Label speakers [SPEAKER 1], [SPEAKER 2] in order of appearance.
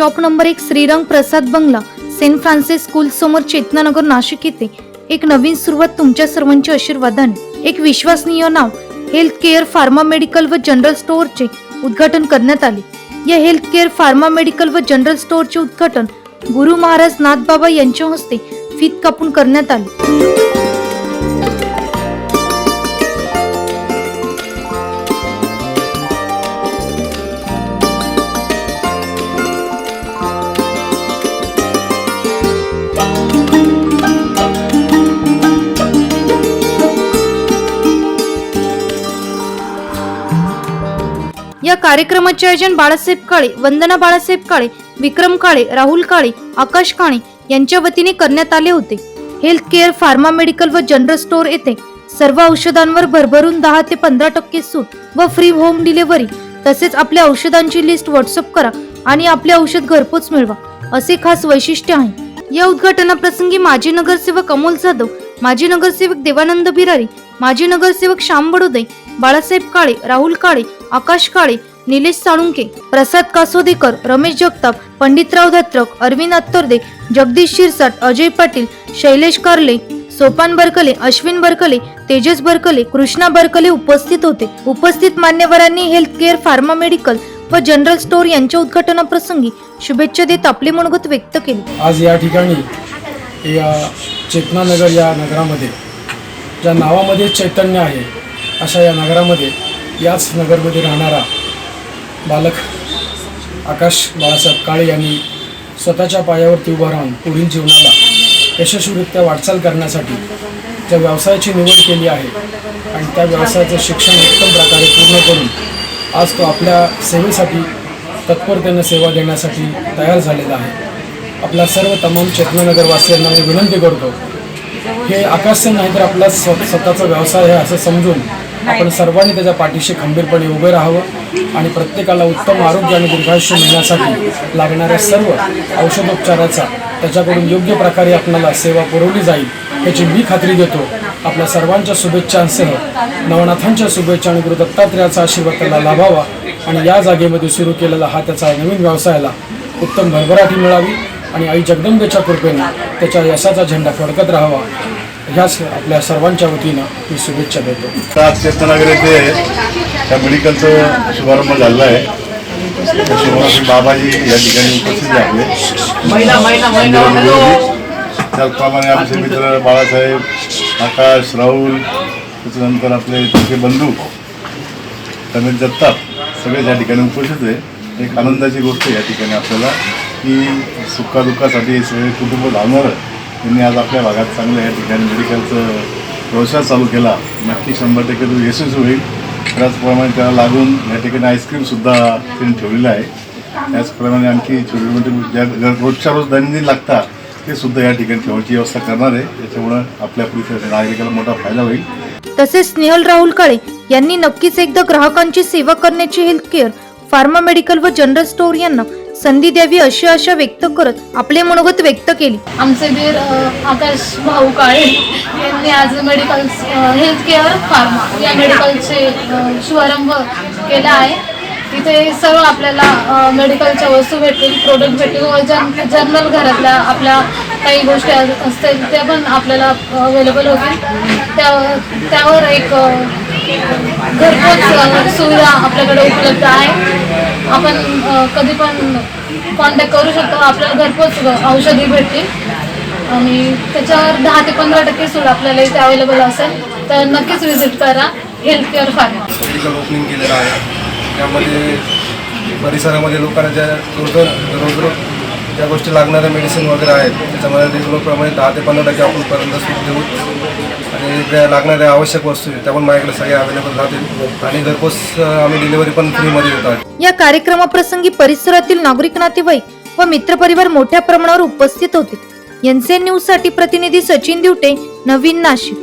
[SPEAKER 1] Shop number एक श्रीरंग प्रसाद बंगला Saint Francis school समोर चेतनानगर नाशिक येथे. एक नवीन सुरुवात तुमच्या सर्वांच्या आशीर्वादाने. एक विश्वसनीय नाव हेल्थ केअर फार्मा मेडिकल व जनरल स्टोअरचे उद्घाटन करण्यात आले. या हेल्थ केअर फार्मा मेडिकल व जनरल स्टोअरचे उद्घाटन गुरु महाराज नाथबाबा यांच्या हस्ते फीत कापून करण्यात आले. या कार्यक्रमाचे आयोजन बाळासाहेब काळे वंदना बाळासाहेब काळे विक्रम काळे राहुल काळे आकाश काळे यांच्या वतीने करण्यात आले होते. हेल्थ केअर फार्मा मेडिकल व जनरल स्टोअर येथे सर्व औषधांवर भरभरून दहा ते पंधरा टक्के सूट व फ्री होम डिलिव्हरी तसेच आपल्या औषधांची लिस्ट व्हॉट्सअप करा आणि आपले औषध घरपोच मिळवा असे खास वैशिष्ट्य आहे. या उद्घाटनाप्रसंगी माजी नगरसेवक अमोल जाधव माजी नगरसेवक देवानंद बिरारी माजी नगरसेवक श्याम बडोदे बाळासाहेब काळे राहुल काळे आकाश काळे निलेश साळुंके प्रसाद कासोदेकर रमेश जगताप पंडितराव दत्तक अरविंद अत्तोर्दे जगदीश शिरसाट अजय पाटील शैलेश कारले Sopan Berkeley Ashwin Berkeley Tejas Berkeley Krishna Berkeley उपस्थित होते. उपस्थित मान्यवरांनी हेल्थ केअर फार्मा मेडिकल व जनरल स्टोअर यांच्या उद्घाटनाप्रसंगी शुभेच्छा देत आपले मनोगत व्यक्त केले.
[SPEAKER 2] आज या ठिकाणी या चेतनानगर या नगरामध्ये ज्या नावामध्ये चैतन्य आहे अशा या नगरामध्ये याच नगरमध्ये राहणारा बालक आकाश बाळासाहेब काळे यांनी स्वतःच्या पायावरती उभं राहून पुढील जीवनाला यशस्वीरित्या वाटचाल करण्यासाठी ज्या व्यवसायाची निवड केली आहे आणि त्या व्यवसायाचं शिक्षण उत्तम प्रकारे पूर्ण करून आज तो आपल्या सेवेसाठी तत्परतेनं सेवा देण्यासाठी तयार झालेला आहे. आपल्या सर्व तमाम चेतनानगरवासियांना मी विनंती करतो हे आकाशचं नाही तर आपला स्व स्वतःचा व्यवसाय आहे असं समजून आपण सर्वांनी त्याच्या पाठीशी खंबीरपणे उभे राहावं आणि प्रत्येकाला उत्तम आरोग्य आणि दीर्घायुष्य मिळण्यासाठी लागणाऱ्या सर्व औषधोपचाराचा त्याच्याकडून योग्य प्रकारे आपल्याला सेवा पुरवली जाईल याची मी खात्री देतो. आपल्या सर्वांच्या शुभेच्छांसह नवनाथांच्या शुभेच्छा आणि गुरु दत्तात्रेयाचा आशीर्वाद त्याला लाभावा आणि या जागेमध्ये सुरू केलेला हा त्याचा नवीन व्यवसायाला उत्तम भरभराटी मिळावी आणि आई जगदंबेच्या कृपेने त्याच्या यशाचा झेंडा फडकत राहावा. ह्याच आपल्या सर्वांच्या वतीनं मी शुभेच्छा देतो.
[SPEAKER 3] आज चेतनानगर येथे त्या मेडिकलचं शुभारंभ झालेला आहे. शुभारंभ बाबाजी या ठिकाणी उपस्थित आहे आपले त्याचप्रमाणे आमचे मित्र बाळासाहेब आकाश राहुल त्याच्यानंतर आपले तिचे बंधू रमेश जगताप सगळे या ठिकाणी उपस्थित आहे. एक आनंदाची गोष्ट आहे या ठिकाणी आपल्याला की सुखादुःखासाठी हे सगळे कुटुंब धावणारं त्यांनी आज आपल्या भागात चांगलं या ठिकाणी मेडिकलचं व्यवसाय चालू केला. नक्की शंभर टक्के तो यशस्वी होईल. त्याचप्रमाणे त्याला लागून या ठिकाणी आईस्क्रीमसुद्धा त्यांनी ठेवलेलं आहे. त्याचप्रमाणे आणखी छोटे मोठे ज्या रोजच्या रोज दैनंदिन लागतात ते सुद्धा या ठिकाणी ठेवण्याची व्यवस्था करणार आहे. त्याच्यामुळं आपल्या परिसराच्या नागरिकाला मोठा फायदा होईल.
[SPEAKER 1] तसेच स्नेहल राहुल काळे यांनी नक्कीच एकदा ग्राहकांची सेवा करण्याची हेल्थ केअर फार्मा मेडिकल व जनरल स्टोअर यांना संधी द्यावी अशी आशा व्यक्त करत आपले मनोगत व्यक्त केले.
[SPEAKER 4] आमचे वीर अ, आकाश भाऊ काळे यांनी आज मेडिकल हेल्थ केअर फार्मा या मेडिकलचे अ, शुभारंभ केला आहे. तिथे सर्व आपल्याला मेडिकलच्या वस्तू भेटतील प्रोडक्ट भेटतील व जन जनरल घरातल्या आपल्या काही गोष्टी अस- असतील त्या पण आपल्याला अवेलेबल होतील. त्या त्यावर एक अ, घरपोच अ, सुविधा आपल्याकडे उपलब्ध आहे. आपण कधी पण कॉन्टॅक्ट करू शकतो. आपल्याला घरपोच औषधी भेटतील. आणि त्याच्यावर दहा ते पंधरा टक्के सूट आपल्याला इथे अवेलेबल असेल तर नक्कीच व्हिजिट करा. हेल्थ केअर फार्मा
[SPEAKER 5] ओपनिंग केलेलं आहे. त्यामध्ये परिसरामध्ये लोकांना ज्या रोज रोज ज्या गोष्टी लागणाऱ्या मेडिसिन वगैरे आहेत त्याच्यामध्ये रेग्युलरप्रमाणे दहा ते पंधरा टक्के आपण पर्यंत सूट देऊ. आणि ज्या लागणाऱ्या आवश्यक वस्तू त्या पण माझ्याकडे सगळ्या अवेलेबल राहतील. आणि घरपोच आम्ही डिलिव्हरी पण फ्रीमध्ये देत
[SPEAKER 1] या कार्यक्रमाप्रसंगी परिसरातील नागरिक नातेवाईक व मित्रपरिवार मोठ्या प्रमाणावर उपस्थित होते. एनसीएन न्यूजसाठी प्रतिनिधी सचिन दिवटे नवीन नाशिक.